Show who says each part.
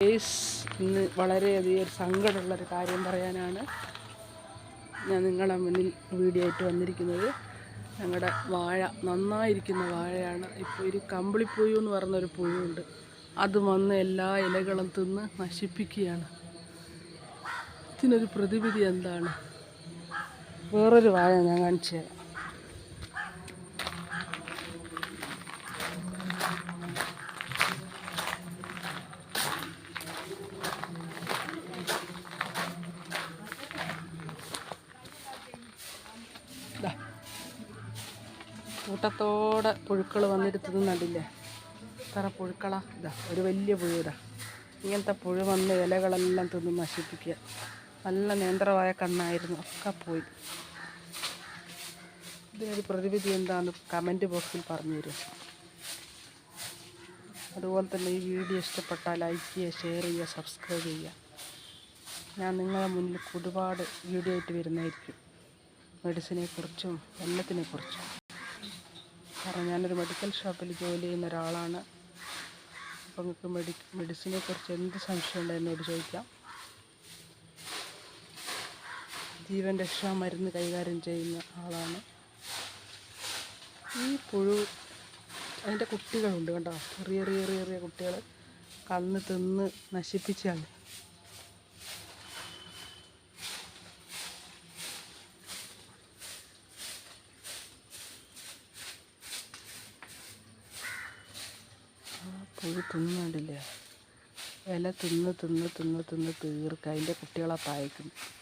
Speaker 1: ഇന്ന് വളരെയധികം ഒരു സങ്കടമുള്ളൊരു കാര്യം പറയാനാണ് ഞാൻ നിങ്ങളുടെ മുന്നിൽ വീഡിയോ ആയിട്ട് വന്നിരിക്കുന്നത്. ഞങ്ങളുടെ വാഴ നന്നായിരിക്കുന്ന വാഴയാണ്. ഇപ്പോൾ ഒരു കമ്പിളിപ്പുഴു എന്ന് പറഞ്ഞൊരു പുഴുണ്ട് അത് വന്ന് എല്ലാ ഇലകളും തിന്ന് നശിപ്പിക്കുകയാണ്. ഇതിനൊരു പ്രതിവിധി എന്താണ്? വേറൊരു വാഴ ഞാൻ കാണിച്ചു തരാം കൂട്ടത്തോടെ പുഴുക്കൾ വന്നിട്ട് കണ്ടില്ലേ? ഇത്ര പുഴുക്കളാ ഇതാ ഒരു വലിയ പുഴു ഇതാ ഇങ്ങനത്തെ പുഴു വന്ന് ഇലകളെല്ലാം തിന്ന് നശിപ്പിക്കുക. നല്ല നേന്ത്രമായ കണ്ണായിരുന്നു ഒക്കെ പോയി. ഇതിനൊരു പ്രതിവിധി എന്താണെന്ന് കമന്റ് ബോക്സിൽ പറഞ്ഞു തരും. അതുപോലെ തന്നെ ഈ വീഡിയോ ഇഷ്ടപ്പെട്ടാൽ ലൈക്ക് ചെയ്യുക ഷെയർ ചെയ്യുക സബ്സ്ക്രൈബ് ചെയ്യുക. ഞാൻ നിങ്ങളെ മുന്നിൽ ഒരുപാട് വീഡിയോ ആയിട്ട് വരുന്നതായിരിക്കും. മെഡിസിനെ കുറിച്ചും എല്ലാത്തിനെ കുറിച്ചും കാരണം ഞാനൊരു മെഡിക്കൽ ഷോപ്പിൽ ജോലി ചെയ്യുന്ന ഒരാളാണ്. അപ്പോൾ നിങ്ങൾക്ക് മെഡി മെഡിസിനെ കുറിച്ച് എന്ത് സംശയം ഉണ്ടോ എന്നോട് ചോദിക്കാം. ജീവൻ രക്ഷാ മരുന്ന് കൈകാര്യം ചെയ്യുന്ന ആളാണ്. ഈ പുഴു അതിന്റെ കുട്ടികളുണ്ട് കണ്ടോ? ചെറിയ ചെറിയ ചെറിയ കുട്ടികൾ കന്ന് തിന്ന് നശിപ്പിച്ചാണ് പുഴു തിന്നുണ്ടില്ലേ ഇല തിന്ന് തിന്ന് തിന്ന് തിന്ന് തീർക്കുക അതിന്റെ കുട്ടികളെ തായ്ക്കും